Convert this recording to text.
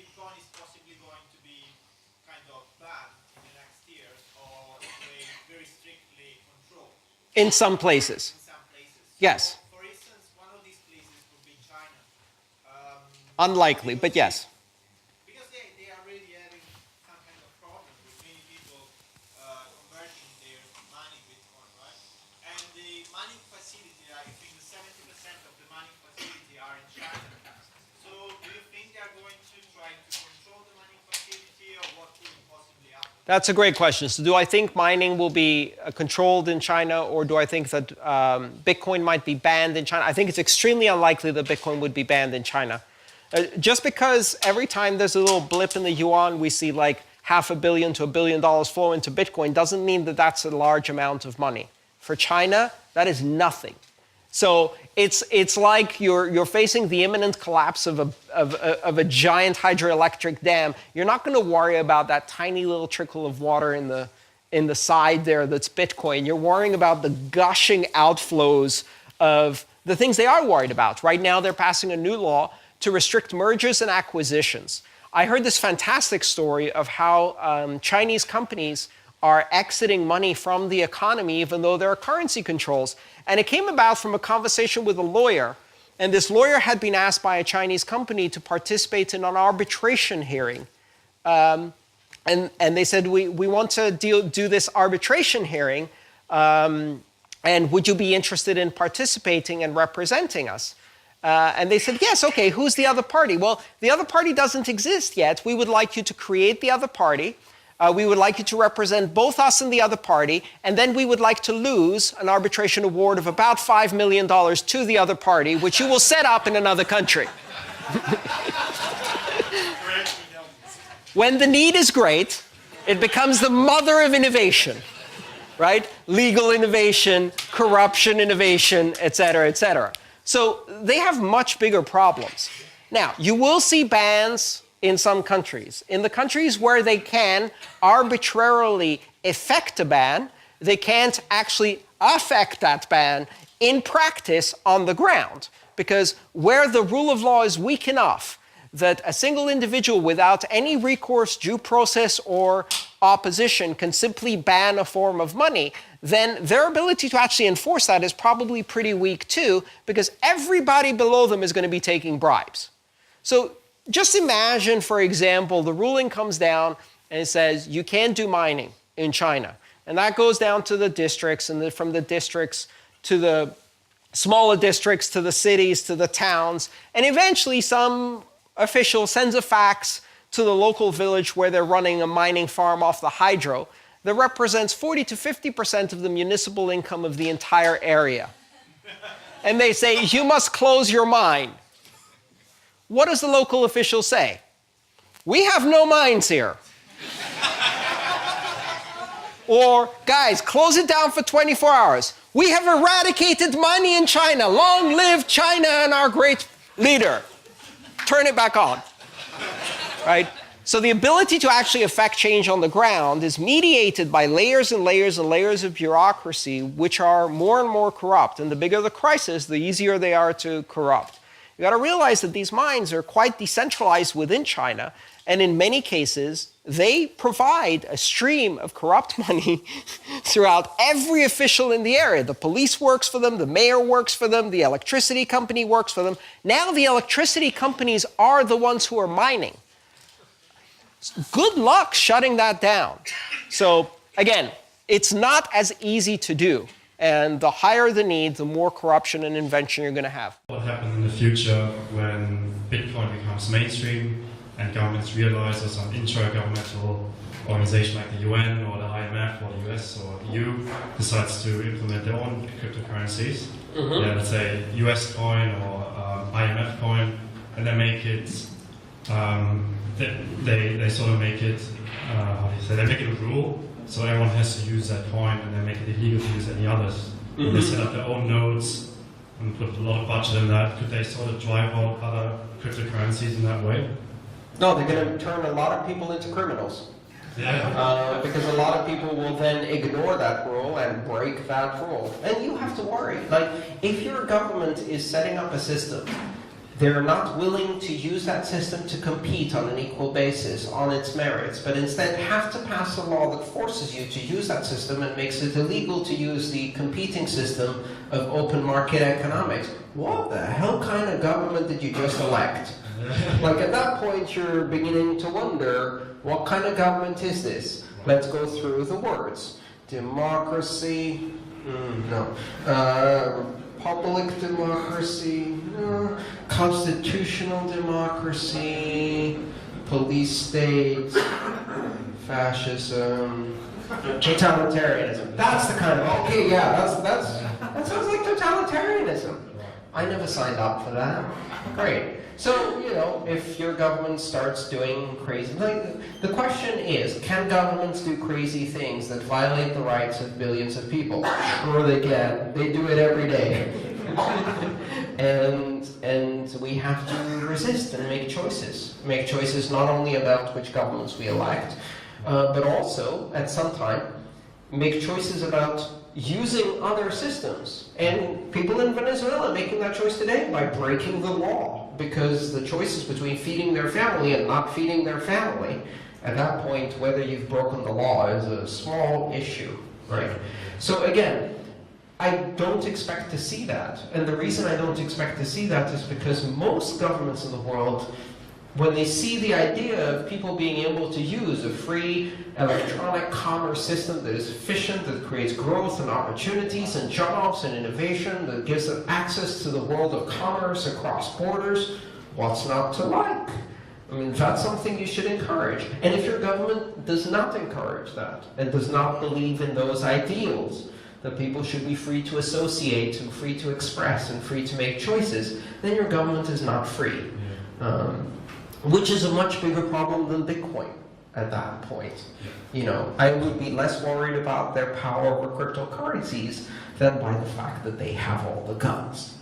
Bitcoin is possibly going to be kind of banned in the next years or very strictly controlled In some places. in some places. Yes. For instance, one of these places would be China. Um, Unlikely, but yes. because they, they are really having some kind of problem with many people uh, converting their money Bitcoin, right? And the mining facility, I think 70% of the mining facility are in China. So do you think they are going to try to control the mining facility or what could possibly happen? That's a great question. So, do I think mining will be uh, controlled in China, or do I think that um, Bitcoin might be banned in China? I think it's extremely unlikely that Bitcoin would be banned in China. Uh, just because every time there's a little blip in the yuan, we see like half a billion to a billion dollars flow into Bitcoin, doesn't mean that that's a large amount of money. For China, that is nothing. So it's, it's like you're, you're facing the imminent collapse of a, of, a- of a giant hydroelectric dam. You're not going to worry about that tiny little trickle of water in the, in the side there that's Bitcoin. You're worrying about the gushing outflows of the things they are worried about. Right now, they're passing a new law to restrict mergers and acquisitions. I heard this fantastic story of how um, Chinese companies are exiting money from the economy, even though there are currency controls. And it came about from a conversation with a lawyer. And this lawyer had been asked by a Chinese company to participate in an arbitration hearing. Um, and, and they said, we, we want to deal, do this arbitration hearing. Um, and would you be interested in participating and representing us? Uh, and they said, yes, okay, who's the other party? Well, the other party doesn't exist yet. We would like you to create the other party. Uh, we would like you to represent both us and the other party. And then we would like to lose an arbitration award of about $5 million to the other party, which you will set up in another country. when the need is great, it becomes the mother of innovation right? Legal innovation, corruption innovation, et cetera, et cetera. So they have much bigger problems. Now, you will see bans in some countries. In the countries where they can arbitrarily effect a ban, they can't actually affect that ban in practice on the ground. Because where the rule of law is weak enough that a single individual without any recourse, due process, or opposition can simply ban a form of money, then their ability to actually enforce that is probably pretty weak too, because everybody below them is going to be taking bribes. So just imagine, for example, the ruling comes down and it says you can't do mining in China. And that goes down to the districts, and then from the districts to the smaller districts to the cities to the towns, and eventually some official sends a fax to the local village where they're running a mining farm off the hydro that represents 40 to 50% of the municipal income of the entire area. And they say, You must close your mine. What does the local official say? We have no mines here. Or, guys, close it down for 24 hours. We have eradicated money in China. Long live China and our great leader. Turn it back on. Right? So the ability to actually affect change on the ground is mediated by layers and layers and layers of bureaucracy, which are more and more corrupt. And the bigger the crisis, the easier they are to corrupt. You got to realize that these mines are quite decentralized within China, and in many cases, they provide a stream of corrupt money throughout every official in the area. The police works for them, the mayor works for them, the electricity company works for them. Now the electricity companies are the ones who are mining. Good luck shutting that down. So, again, it's not as easy to do. And the higher the need, the more corruption and invention you're going to have. What happens in the future when Bitcoin becomes mainstream and governments realize or some intra-governmental organization like the UN or the IMF or the US or the EU decides to implement their own cryptocurrencies, yeah, let's say US coin or um, IMF coin, and they make it, um, they, they, they sort of make it, uh, how do you say, they make it a rule, so everyone has to use that coin and they make it illegal to use any others. And They set up their own nodes and put a lot of budget in that. Could they sort of drive out other cryptocurrencies in that way? No, they're going to turn a lot of people into criminals. Yeah. Uh, because a lot of people will then ignore that rule and break that rule. And you have to worry. Like, if your government is setting up a system they're not willing to use that system to compete on an equal basis on its merits, but instead have to pass a law that forces you to use that system and makes it illegal to use the competing system of open market economics. What the hell kind of government did you just elect? like at that point, you're beginning to wonder what kind of government is this? Let's go through the words democracy, mm, no. Uh, public democracy, no. Constitutional democracy, police state, fascism, totalitarianism. That's the kind of okay, yeah, that's that's that sounds like totalitarianism. I never signed up for that. Great. So, you know, if your government starts doing crazy, like, the question is, can governments do crazy things that violate the rights of billions of people? Sure they can. They do it every day. and, and we have to resist and make choices. Make choices not only about which governments we elect, uh, but also, at some time, make choices about using other systems. And people in Venezuela making that choice today by breaking the law because the choice is between feeding their family and not feeding their family. At that point, whether you've broken the law is a small issue, right? So again, I don't expect to see that. And the reason I don't expect to see that is because most governments in the world when they see the idea of people being able to use a free electronic commerce system that is efficient, that creates growth and opportunities and jobs and innovation, that gives them access to the world of commerce across borders, what's not to like? I mean, that's something you should encourage. And if your government does not encourage that and does not believe in those ideals, that people should be free to associate and free to express and free to make choices, then your government is not free. Um, which is a much bigger problem than Bitcoin at that point. You know, I would be less worried about their power over cryptocurrencies than by the fact that they have all the guns.